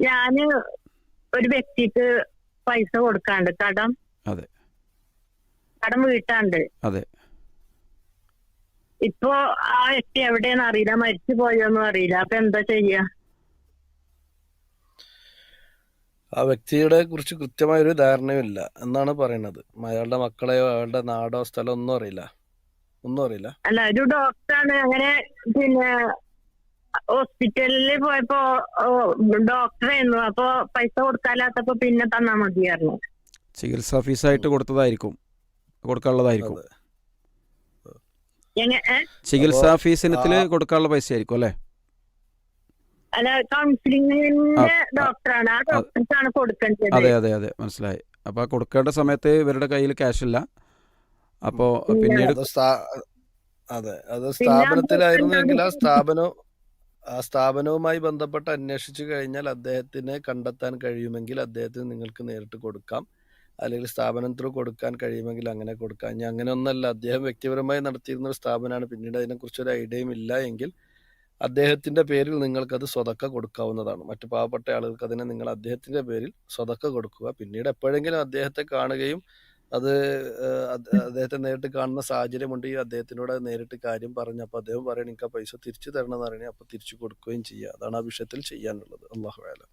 ഞാൻ ഒരു വ്യക്തിക്ക് പൈസ കൊടുക്കാണ്ട് കടം അതെ. കടം വീട്ടാണ്ട്. അതെ. ഇപ്പോ ആ വ്യക്തി എവിടെയെന്ന് അറിയില്ല മരിച്ചു പോയോന്നും അറിയില്ല. അപ്പൊ എന്താ ചെയ്യാ? ആ വ്യക്തിയുടെ കുറിച്ച് കൃത്യമായ ഒരു ധാരണയുമില്ല എന്നാണ് പറയുന്നത് അയാളുടെ മക്കളെയോ അയാളുടെ നാടോ സ്ഥലമോ ഒന്നും അറിയില്ല. ഒന്നും അറിയില്ല. അല്ല ഒരു ഡോക്ടറാണ് അങ്ങനെ പിന്നെ ഹോസ്പിറ്റലിൽ പോയപ്പോ ഡോക്ടറായിരുന്നു അപ്പൊ പൈസ കൊടുക്കാലാത്തപ്പോ പിന്നെ തന്നാ മതിയായിരുന്നു. ചികിത്സാ ഫീസായിട്ട് കൊടുത്തതായിരിക്കും. കൊടുക്കാനുള്ളതായിരിക്കും. ചികിത്സാ ഫീസിനത്തിൽ ആ- കൊടുക്കാനുള്ള പൈസ ആയിരിക്കും അല്ലേ? അല്ല കൗൺസിലിംഗിന്റെ ആ, ആ. ഡോക്ടറാണ്. ആ ഡോക്ടർക്കാണ് കൊടുക്കേണ്ടത്. അതെ അതെ അതെ. മനസ്സിലായി. അപ്പൊ കൊടുക്കേണ്ട സമയത്ത് ഇവരുടെ കയ്യിൽ ക്യാഷ് ഇല്ല. അപ്പോ പിന്നീട് അത് അതെ അത് സ്ഥാപനത്തിലായിരുന്നെങ്കിൽ ആ സ്ഥാപനം ആ സ്ഥാപനവുമായി ബന്ധപ്പെട്ട് അന്വേഷിച്ചു കഴിഞ്ഞാൽ അദ്ദേഹത്തിനെ കണ്ടെത്താൻ കഴിയുമെങ്കിൽ അദ്ദേഹത്തിന് നിങ്ങൾക്ക് നേരിട്ട് കൊടുക്കാം. അല്ലെങ്കിൽ സ്ഥാപനം ത്രൂ കൊടുക്കാൻ കഴിയുമെങ്കിൽ അങ്ങനെ കൊടുക്കാം. ഇനി അങ്ങനെ ഒന്നല്ല അദ്ദേഹം വ്യക്തിപരമായി നടത്തിയിരുന്ന ഒരു സ്ഥാപനമാണ്. പിന്നീട് അതിനെക്കുറിച്ച് ഒരു ഐഡിയയും ഇല്ല എങ്കിൽ അദ്ദേഹത്തിന്റെ പേരിൽ നിങ്ങൾക്കത് സ്വതക്ക കൊടുക്കാവുന്നതാണ്. മറ്റു പാവപ്പെട്ട ആളുകൾക്ക് അതിനെ നിങ്ങൾ അദ്ദേഹത്തിന്റെ പേരിൽ സ്വതക്ക കൊടുക്കുക. പിന്നീട് എപ്പോഴെങ്കിലും അദ്ദേഹത്തെ കാണുകയും അത് അദ്ദേഹത്തെ നേരിട്ട് കാണുന്ന സാഹചര്യമുണ്ടെങ്കിൽ അദ്ദേഹത്തിനോട് നേരിട്ട് കാര്യം പറഞ്ഞു അപ്പോൾ അദ്ദേഹം പറയണം എനിക്ക് ആ പൈസ തിരിച്ചു തരണം എന്ന് പറയണേ അപ്പോൾ തിരിച്ചു കൊടുക്കുകയും ചെയ്യുക അതാണ് ആ വിഷയത്തിൽ ചെയ്യാനുള്ളത്. അള്ളാഹു ആലം